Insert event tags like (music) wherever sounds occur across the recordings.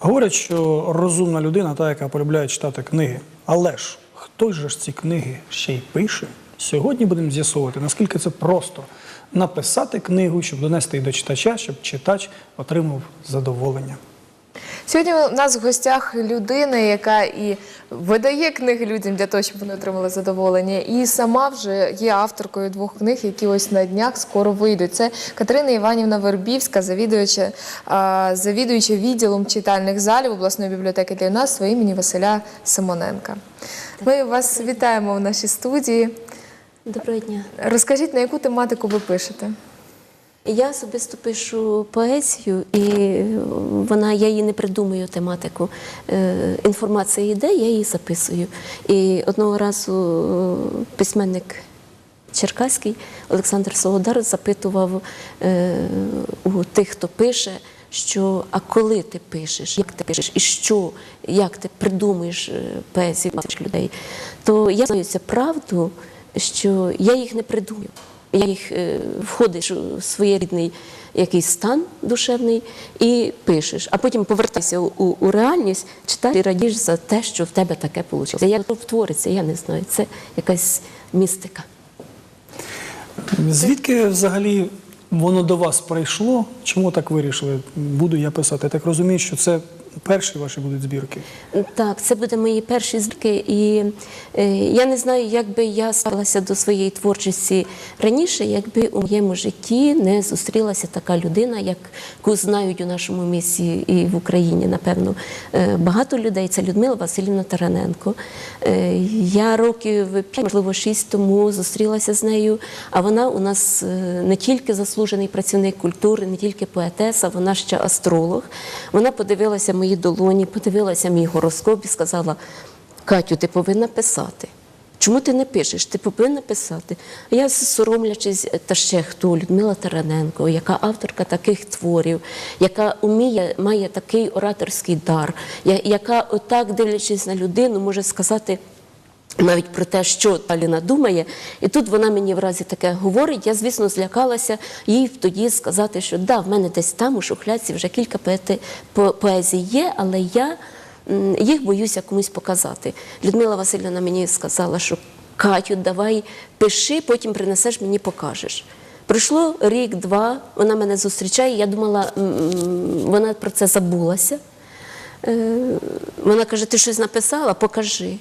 Говорять, що розумна людина та, яка полюбляє читати книги. Але ж хто ж ці книги ще й пише? Сьогодні будемо з'ясовувати, наскільки це просто написати книгу, щоб донести її до читача, щоб читач отримав задоволення. Сьогодні у нас в гостях людина, яка і видає книги людям для того, щоб вони отримали задоволення, і сама вже є авторкою двох книг, які ось на днях скоро вийдуть. Це Катерина Іванівна Вербівська, завідуюча, а, завідуюча відділом читальних залів обласної бібліотеки для нас імені Василя Симоненка. Ми вас вітаємо в нашій студії. Доброго дня. Розкажіть, на яку тематику ви пишете? Я особисто пишу поезію, і вона, я її не придумую тематику. Е, Інформація йде, я її записую. І одного разу е, письменник Черкаський Олександр Солодар запитував е, у тих, хто пише. Що а коли ти пишеш, як ти пишеш, і що, як ти придумуєш е, поезію людей, то я знаю цю правду, що я їх не придумую. Я їх е, входиш у своєрідний якийсь стан душевний і пишеш, а потім повертайся у, у, реальність, читаєш і радієш за те, що в тебе таке вийшло. Як твориться, я не знаю. Це якась містика. Звідки взагалі воно до вас прийшло? Чому так вирішили? Буду я писати. Я так розумію, що це перші ваші будуть збірки. Так, це буде мої перші збірки, і е, я не знаю, як би я ставилася до своєї творчості раніше, якби у моєму житті не зустрілася така людина, яку знають у нашому місті і в Україні, напевно, е, багато людей. Це Людмила Васильівна Тараненко. Е, я років 5, можливо, 6 тому зустрілася з нею, а вона у нас не тільки заслужений працівник культури, не тільки поетеса, вона ще астролог. Вона подивилася мої долоні, подивилася мій гороскоп і сказала: Катю, ти повинна писати. Чому ти не пишеш? Ти повинна писати. Я соромлячись, та ще хто Людмила Тараненко, яка авторка таких творів, яка уміє, має такий ораторський дар, яка отак, дивлячись на людину, може сказати. Навіть про те, що Таліна думає, і тут вона мені в разі таке говорить. Я, звісно, злякалася їй тоді сказати, що да, в мене десь там у шухляці вже кілька поети, по, поезій є, але я їх боюся комусь показати. Людмила Васильівна мені сказала, що Катю, давай пиши, потім принесеш мені, покажеш. Пройшло рік-два, вона мене зустрічає. Я думала, вона про це забулася. Е, Вона каже: ти щось написала? Покажи.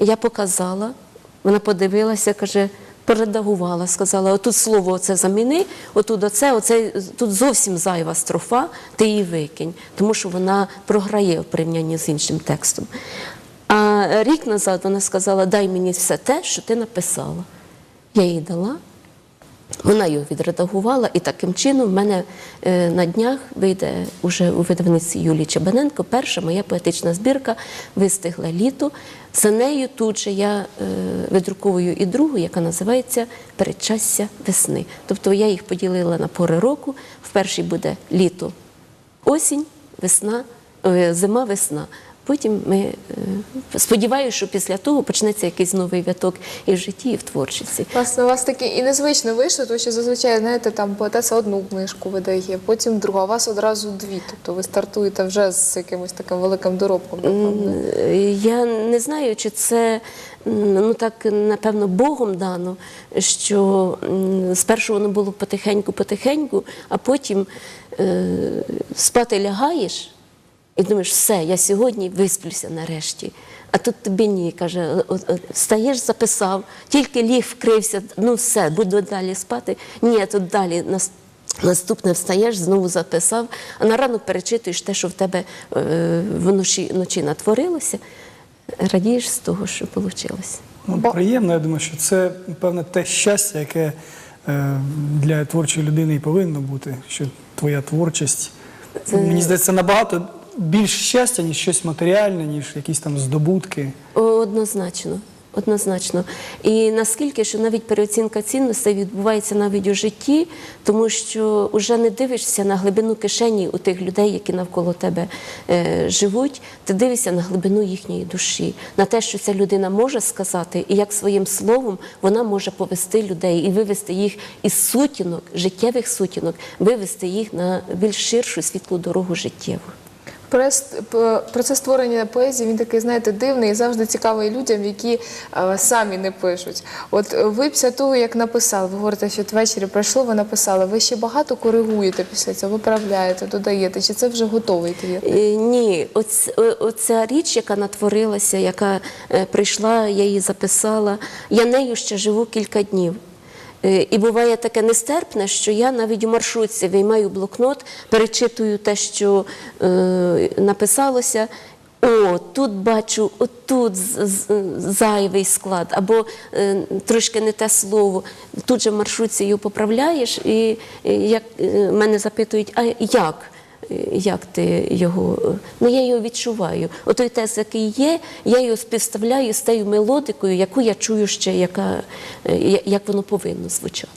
Я показала, вона подивилася, каже, передагувала, сказала: отут слово оце заміни, отут оце, оце тут зовсім зайва строфа, ти її викинь, тому що вона програє в порівнянні з іншим текстом. А рік назад вона сказала: дай мені все те, що ти написала. Я їй дала. Вона його відредагувала, і таким чином в мене е, на днях вийде уже у видавництві Юлії Чебаненко перша моя поетична збірка Вистигле літо. За нею тут же я е, видруковую і другу, яка називається Передчастя весни. Тобто я їх поділила на пори року. В першій буде літо, осінь, весна, е, зима, весна. Потім ми е, сподіваюся, що після того почнеться якийсь новий виток і в житті, і в творчості. Власне, у вас таке і незвично вийшло, тому що зазвичай, знаєте, там поетеса одну книжку видає, потім другу, а вас одразу дві. Тобто ви стартуєте вже з якимось таким великим доробком. напевно. Я не знаю, чи це ну так напевно Богом дано, що спершу воно було потихеньку-потихеньку, а потім е, спати лягаєш і думаєш, все, я сьогодні висплюся нарешті. А тут тобі ні, каже, «О- о- встаєш, записав, тільки ліг вкрився, ну все, буду далі спати. Ні, тут далі Наступне встаєш, знову записав, а на ранок перечитуєш те, що в тебе е, вночі, вночі натворилося, радієш з того, що вийшло. Ну, приємно, я думаю, що це певне те щастя, яке е, для творчої людини і повинно бути, що твоя творчість. Мені здається, набагато більш щастя, ніж щось матеріальне, ніж якісь там здобутки. Однозначно. Однозначно. І наскільки, що навіть переоцінка цінностей відбувається навіть у житті, тому що вже не дивишся на глибину кишені у тих людей, які навколо тебе е, живуть, ти дивишся на глибину їхньої душі, на те, що ця людина може сказати, і як своїм словом вона може повести людей і вивести їх із сутінок, життєвих сутінок, вивести їх на більш ширшу світлу дорогу життєву. Процес створення поезії він такий, знаєте, дивний і завжди цікавий людям, які е, самі не пишуть. От е, ви після того, як написали, ви говорите, що ввечері прийшло, ви написали, ви ще багато коригуєте після цього, виправляєте, додаєте, чи це вже готовий твір? Е, Ні, оця річ, яка натворилася, яка прийшла, я її записала, я нею ще живу кілька днів. Е, І буває таке нестерпне, що я навіть у маршрутці виймаю блокнот, перечитую те, що е, написалося. О, тут бачу, отут зайвий склад, або е, трошки не те слово. Тут же в маршрутці його поправляєш, і, як мене запитують, а як? Як ти його? Ну я його відчуваю. Отой текст, який є, я його співставляю з тією мелодикою, яку я чую ще, яка, як воно повинно звучати.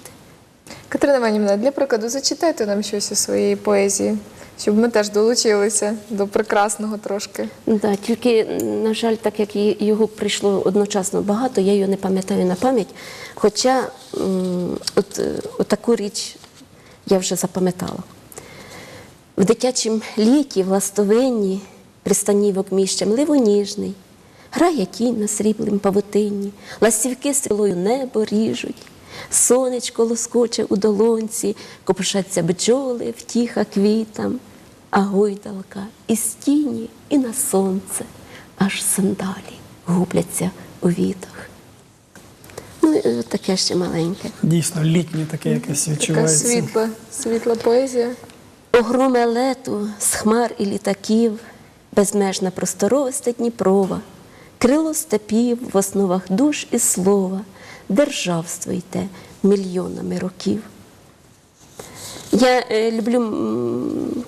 Катерина Іванівна, для прикладу, зачитайте нам щось із своєї поезії, щоб ми теж долучилися до прекрасного трошки. Да, тільки, на жаль, так як його прийшло одночасно багато, я його не пам'ятаю на пам'ять. Хоча от, е, от таку річ я вже запам'ятала. В дитячім літі, в ластовинні, пристанівок міщем ливоніжний, грає кінь на сріблим павутинні, ластівки стрілою небо ріжуть, сонечко лоскоче у долонці, копошаться бджоли, втіха квітам, а гойдалка із тіні і на сонце, аж сандалі губляться у вітах. Ну, таке ще маленьке. Дійсно, літнє таке якесь Така відчувається. світла, світла поезія. Огруме лету з хмар і літаків, безмежна просторовиста Дніпрова, крило степів в основах душ і слова, державство йде мільйонами років. Я е, люблю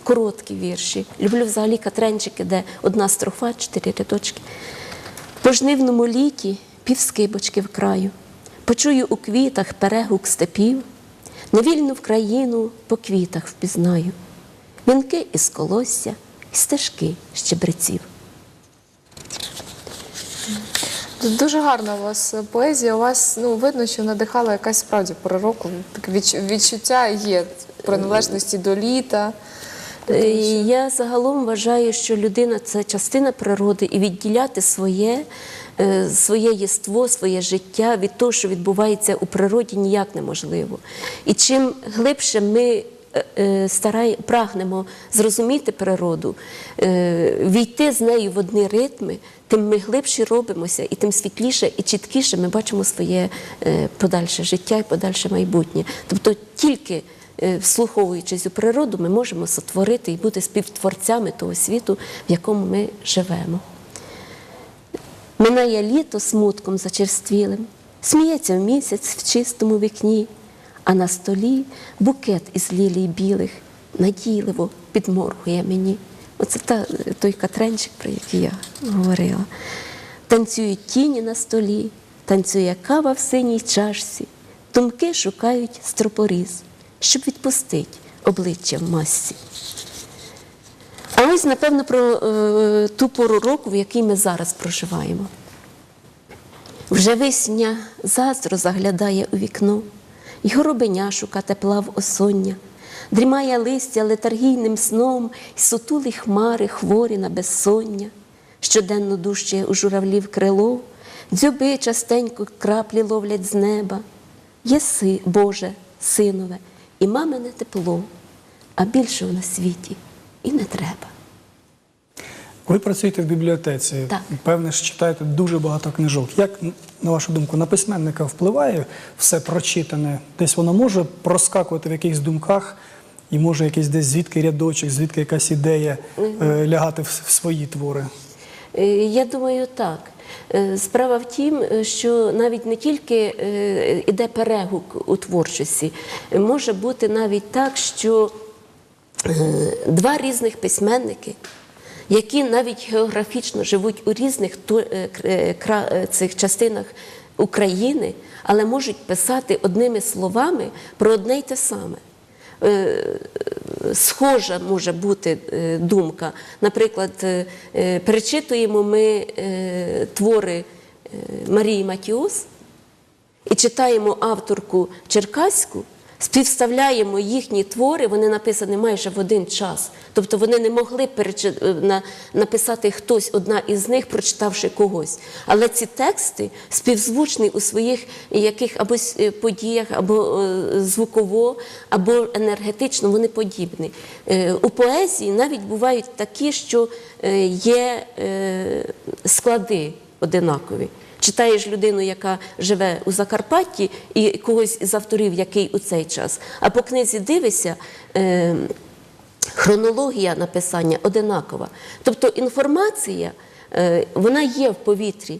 короткі вірші, люблю взагалі катренчики, де одна строфа, чотири рядочки. По жнивному літі півскибочки в краю, почую у квітах перегук степів, невільну в країну по квітах впізнаю, вінки із колосся, і стежки щебреців. Дуже гарна у вас поезія. У вас ну видно, що надихала якась справді пора року. Таке відчуття є приналежності до літа. Е, Я загалом вважаю, що людина це частина природи, і відділяти своє, е, своє єство, своє життя від того, що відбувається у природі, ніяк неможливо. І чим глибше ми старає, прагнемо зрозуміти природу, е, війти з нею в одні ритми, тим ми глибші робимося, і тим світліше і чіткіше ми бачимо своє е, подальше життя і подальше майбутнє. Тобто тільки е, вслуховуючись у природу, ми можемо сотворити і бути співтворцями того світу, в якому ми живемо. Минає літо смутком зачерствілим, сміється в місяць в чистому вікні, а на столі букет із лілій білих надійливо підморгує мені. Оце та, той катренчик, про який я говорила. Танцюють тіні на столі, танцює кава в синій чашці, думки шукають стропоріз, щоб відпустить обличчя в масці. А ось, напевно, про е, ту пору року, в якій ми зараз проживаємо. Вже весня заздро заглядає у вікно, й горобеня шука тепла в осоння, дрімає листя летаргійним сном, й сутулі хмари хворі на безсоння, щоденно дужчає у журавлів крило, дзьоби частенько краплі ловлять з неба. Єси, Боже, синове, і мамине тепло, а більшого на світі і не треба. Ви працюєте в бібліотеці, Так. певне ж читаєте дуже багато книжок. Як, на вашу думку, на письменника впливає все прочитане? Десь воно може проскакувати в якихось думках, і може якийсь десь звідки рядочок, звідки якась ідея е, лягати в, в свої твори? Е, Я думаю, так. Е, Справа в тім, е, що навіть не тільки е, іде перегук у творчості, може бути навіть так, що два різних письменники, які навіть географічно живуть у різних е, е, е, цих частинах України, але можуть писати одними словами про одне й те саме. Схожа може бути думка. Наприклад, перечитуємо ми твори Марії Матіос і читаємо авторку Черкаську, співставляємо їхні твори, вони написані майже в один час. Тобто вони не могли е, написати хтось, одна із них, прочитавши когось. Але ці тексти співзвучні у своїх яких або е, подіях, або е, звуково, або енергетично, вони подібні. У поезії навіть бувають такі, що є склади одинакові. Читаєш людину, яка живе у Закарпатті, і когось з авторів, який у цей час. А по книзі дивишся, е, хронологія написання одинакова. Тобто інформація, е, вона є в повітрі,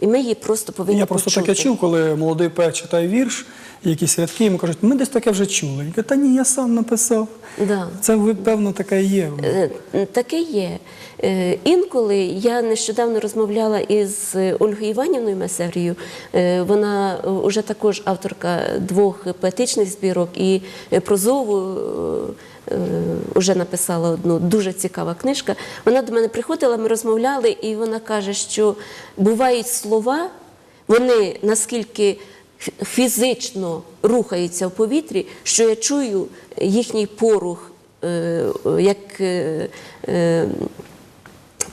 і ми її просто повинні Я просто почути. таке чув, коли молодий поет читає вірш, якісь рядки, йому кажуть, ми десь таке вже чули. Я кажу, та ні, я сам написав. Да. Це ви, певно, таке є. Е, Таке є. Е, Інколи я нещодавно розмовляла із Ольгою Іванівною Месеврією. Е, Вона вже також авторка двох поетичних збірок і прозову. Вже написала одну дуже цікава книжка. Вона до мене приходила, ми розмовляли, і вона каже, що бувають слова, вони наскільки фізично рухаються в повітрі, що я чую їхній порух, е, як е, е,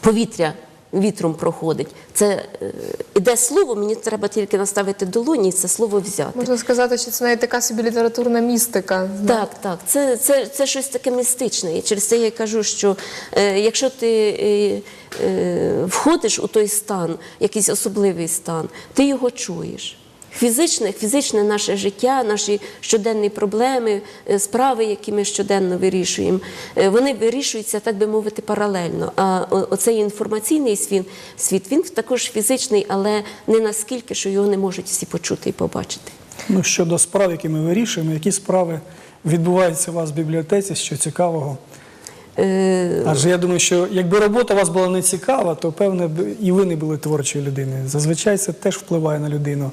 повітря вітром проходить. Це е, іде слово, мені треба тільки наставити долоні і це слово взяти. Можна сказати, що це навіть така собі літературна містика. Так, так, це, це, це щось таке містичне. І через це я кажу, що е, якщо ти е, е, входиш у той стан, якийсь особливий стан, ти його чуєш. Фізичне, фізичне наше життя, наші щоденні проблеми, е, справи, які ми щоденно вирішуємо, е, вони вирішуються, так би мовити, паралельно. А оцей інформаційний світ, світ він також фізичний, але не наскільки, що його не можуть всі почути і побачити. Ну, щодо справ, які ми вирішуємо, які справи відбуваються у вас в бібліотеці, що цікавого. Е, Адже я думаю, що якби робота у вас була не цікава, то певне і ви не були творчою людиною. Зазвичай це теж впливає на людину,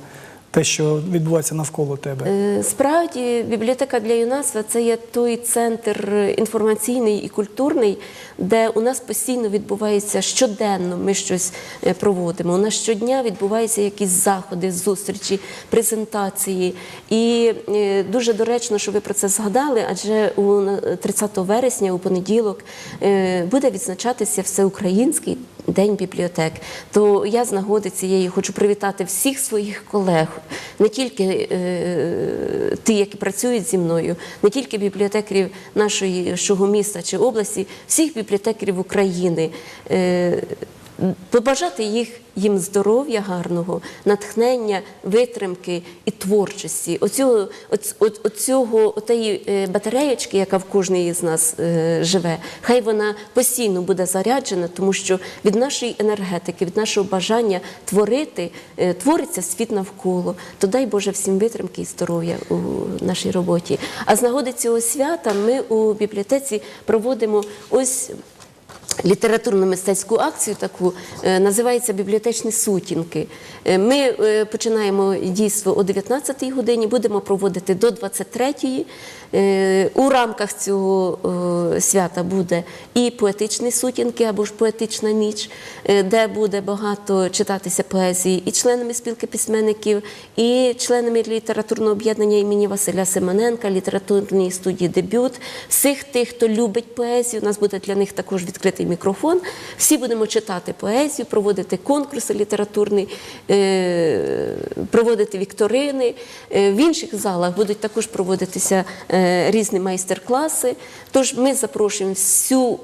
те, що відбувається навколо тебе. Е, Справді, бібліотека для юнацтва це є той центр інформаційний і культурний, де у нас постійно відбувається щоденно. Ми щось е, проводимо. У нас щодня відбуваються якісь заходи, зустрічі, презентації. І е, дуже доречно, що ви про це згадали, адже у на- 30 вересня, у понеділок, буде відзначатися всеукраїнський День бібліотек. То я з нагоди цієї хочу привітати всіх своїх колег, не тільки е, ті, які працюють зі мною, не тільки бібліотекарів нашої міста чи області, всіх бібліотекарів України. Е, Побажати їх їм здоров'я гарного, натхнення, витримки і творчості. Оцього, оц- от- оцього, отеї е, батареєчки, яка в кожній із нас е, живе, хай вона постійно буде заряджена, тому що від нашої енергетики, від нашого бажання творити, е, твориться світ навколо. То дай Боже всім витримки і здоров'я у нашій роботі. А з нагоди цього свята ми у бібліотеці проводимо ось літературно-мистецьку акцію таку, е, називається Бібліотечні сутінки. Е, Ми е, починаємо дійство о 19-й годині, будемо проводити до 23-ї. Е, У рамках цього свята буде і поетичні сутінки або ж поетична ніч, де буде багато читатися поезії і членами спілки письменників, і членами літературного об'єднання імені Василя Семененка, літературної студії дебют. Всіх тих, хто любить поезію, у нас буде для них також відкритий мікрофон. Всі будемо читати поезію, проводити конкурси літературні, е, проводити вікторини. Е, В інших залах будуть також проводитися е, різні майстер-класи. Тож ми запрошуємо всю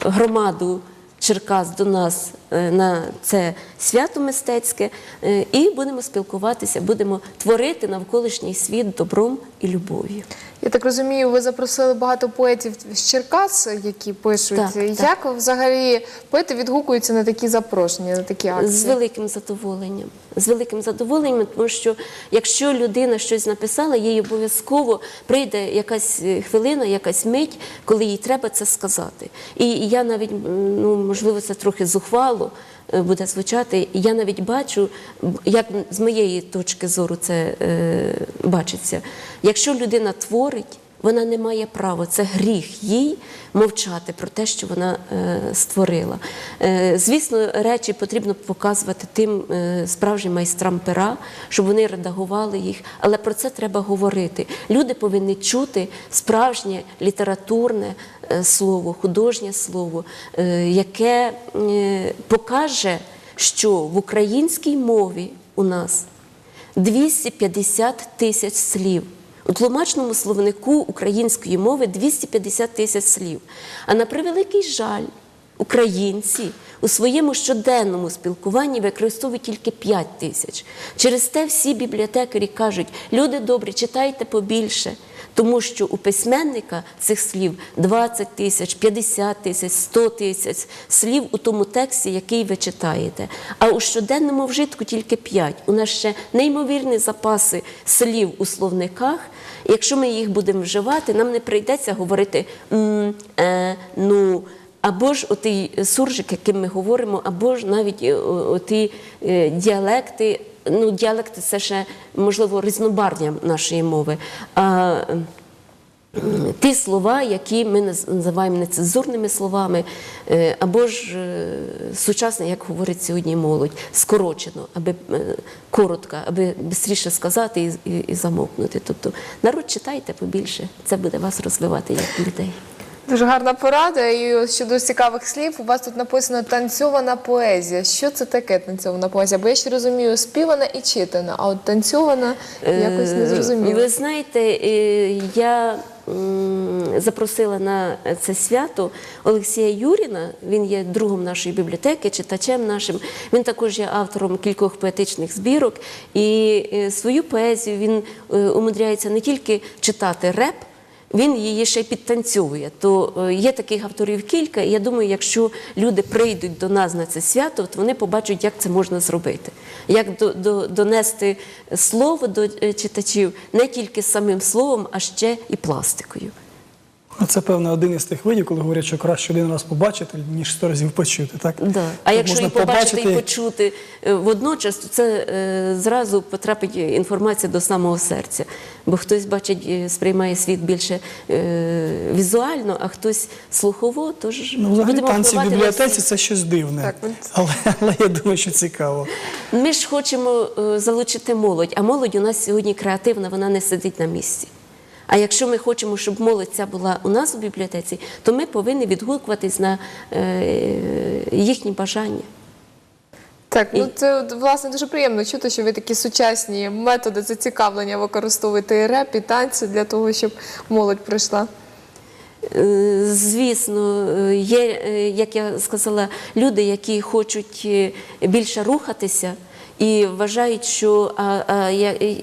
громаду. Черкас до нас е, на це свято мистецьке, е, і будемо спілкуватися, будемо творити навколишній світ добром і любов'ю. Я так розумію, ви запросили багато поетів з Черкас, які пишуть. Так, так. Як взагалі поети відгукуються на такі запрошення, на такі акції? З великим задоволенням. З великим задоволенням, тому що якщо людина щось написала, їй обов'язково прийде якась е, хвилина, якась мить, коли їй треба це сказати. І я навіть, ну можливо, це трохи зухвало е, буде звучати. Я навіть бачу, як з моєї точки зору це е, бачиться. Якщо людина творить, Вона не має права, це гріх їй мовчати про те, що вона е, створила. Е, звісно, речі потрібно показувати тим е, справжнім майстрам пера, щоб вони редагували їх, але про це треба говорити. Люди повинні чути справжнє літературне слово, художнє слово, яке покаже, що в українській мові у нас 250 тисяч слів. У тлумачному словнику української мови 250 тисяч слів. А на превеликий жаль, українці у своєму щоденному спілкуванні використовують тільки 5 тисяч. Через те всі бібліотекарі кажуть: люди добрі, читайте побільше. Тому що у письменника цих слів 20 тисяч, 50 тисяч, 100 тисяч слів у тому тексті, який ви читаєте. А у щоденному вжитку тільки 5. У нас ще неймовірні запаси слів у словниках. Якщо ми їх будемо вживати, нам не прийдеться говорити е, ну. Або ж отий суржик, яким ми говоримо, або ж навіть е, оті е, діалекти. Ну, діалекти це ще можливо різнобарв'я нашої мови. А ті слова, які ми називаємо нецензурними словами, е, або ж е, сучасне, як говорить сьогодні молодь, скорочено, аби е, коротко, аби швидше сказати і, і, і замовкнути. Тобто народ читайте побільше, це буде вас розвивати як людей. Дуже гарна порада. І щодо цікавих слів, у вас тут написано танцьована поезія. Що це таке танцьована поезія? Бо я ще розумію, співана і читана, а от танцьована якось не Е, зрозуміло. Ви знаєте, е, я запросила на це свято Олексія Юріна. Він є другом нашої бібліотеки, читачем нашим. Він також є автором кількох поетичних збірок. І е, свою поезію він е, умудряється не тільки читати реп. Він її ще підтанцьовує. То е, є таких авторів кілька. І я думаю, якщо люди прийдуть до нас на це свято, то вони побачать, як це можна зробити. Як до, до, донести слово до е, читачів не тільки самим словом, а ще і пластикою. Ну, Це, певно, один із тих видів, коли говорять, що краще один раз побачити, ніж сто разів почути. Так? Да. А Тут якщо можна і побачити, і почути е, водночас, то це е, зразу потрапить інформація до самого серця. Бо хтось бачить, е, сприймає світ більше е, візуально, а хтось слухово, тож Ну, взагалі будемо танці в бібліотеці це щось дивне. Так, але, але я думаю, що цікаво. Ми ж хочемо е, залучити молодь, а молодь у нас сьогодні креативна, вона не сидить на місці. А якщо ми хочемо, щоб молодь ця була у нас у бібліотеці, то ми повинні відгукуватись на е, їхні бажання. Так, ну це власне дуже приємно чути, що ви такі сучасні методи зацікавлення використовуєте і реп, і танці для того, щоб молодь прийшла. Е, Звісно, е, є, як я сказала, люди, які хочуть більше рухатися. І вважають, що а,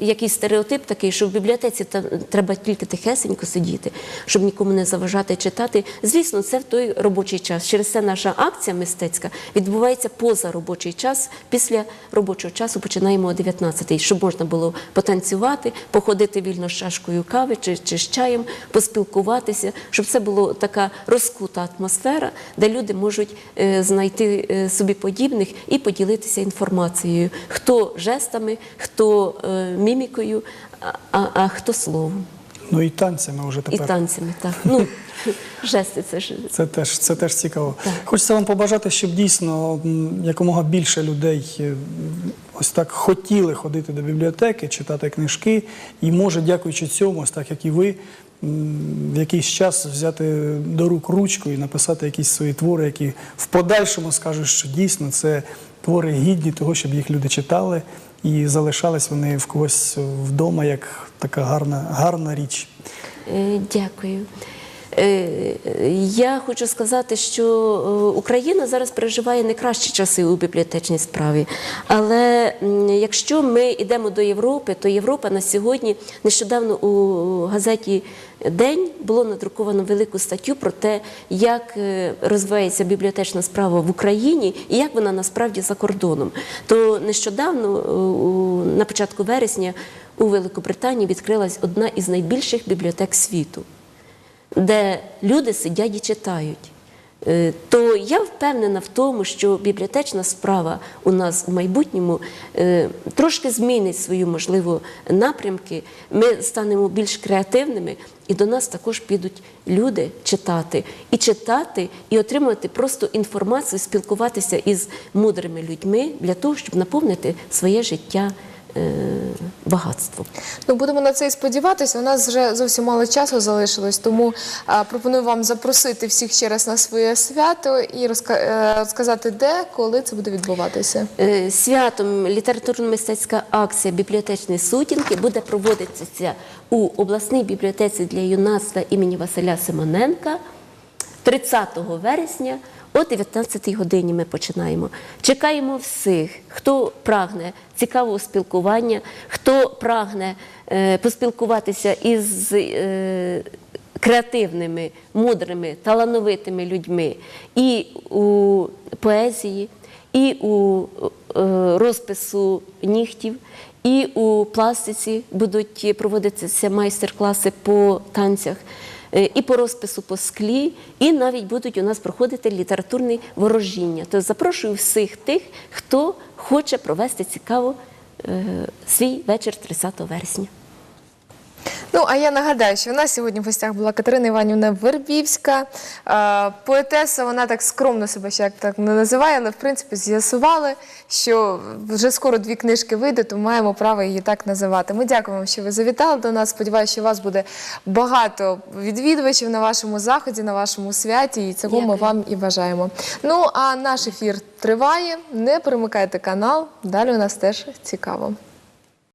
якийсь стереотип такий, що в бібліотеці треба тільки тихесенько сидіти, щоб нікому не заважати читати. Звісно, це в той робочий час. Через це наша акція мистецька відбувається поза робочий час. Після робочого часу починаємо о 19-й, щоб можна було потанцювати, походити вільно з чашкою кави чи, чи з чаєм, поспілкуватися, щоб це була така розкута атмосфера, де люди можуть е, знайти е, собі подібних і поділитися інформацією. Хто жестами, хто е, мімікою, а, а, хто словом Ну і танцями вже і танцями. Так. Ну, (laughs) жести це ж Це теж, це теж цікаво. Так. Хочеться вам побажати, щоб дійсно якомога більше людей е, ось так хотіли ходити до бібліотеки, читати книжки, і може, дякуючи цьому, ось так як і ви, в якийсь час взяти до рук ручку і написати якісь свої твори, які в подальшому скажуть, що дійсно це твори гідні того, щоб їх люди читали, і залишались вони в когось вдома як така гарна, гарна річ. Е, Дякую. Е, Я хочу сказати, що е, Україна зараз переживає не кращі часи у бібліотечній справі. Але якщо ми йдемо до Європи, то Європа на сьогодні нещодавно у газеті День було надруковано велику статтю про те, як е, розвивається бібліотечна справа в Україні і як вона насправді за кордоном. То нещодавно, е, на початку вересня, у Великобританії відкрилась одна із найбільших бібліотек світу де люди сидять і читають. Е, То я впевнена в тому, що бібліотечна справа у нас в майбутньому е, трошки змінить свою можливо напрямки. Ми станемо більш креативними, і до нас також підуть люди читати і читати, і отримувати просто інформацію, спілкуватися із мудрими людьми для того, щоб наповнити своє життя багатством. Ну, будемо на це і сподіватися. У нас вже зовсім мало часу залишилось, тому пропоную вам запросити всіх ще раз на своє свято і е, розказати, де, коли це буде відбуватися. Е, Святом літературно-мистецька акція бібліотечні сутінки буде проводитися у обласній бібліотеці для юнацтва імені Василя Симоненка 30 вересня о 19-й годині ми починаємо. Чекаємо всіх, хто прагне цікавого спілкування, хто прагне е, поспілкуватися із е, креативними, мудрими, талановитими людьми і у поезії, і у е, розпису нігтів, і у пластиці будуть проводитися майстер-класи по танцях, і по розпису по склі, і навіть будуть у нас проходити літературні ворожіння. Тобто запрошую всіх тих, хто хоче провести цікаво е, свій вечір 30 вересня. Ну, а я нагадаю, що в нас сьогодні в гостях була Катерина Іванівна Вербівська. Е, Поетеса, вона так скромно себе ще як так не називає, але в принципі з'ясували, що вже скоро дві книжки вийде, то маємо право її так називати. Ми дякуємо, що ви завітали до нас. Сподіваюся, що у вас буде багато відвідувачів на вашому заході, на вашому святі, і цього ми вам і бажаємо. Ну а наш ефір триває. Не перемикайте канал. Далі у нас теж цікаво.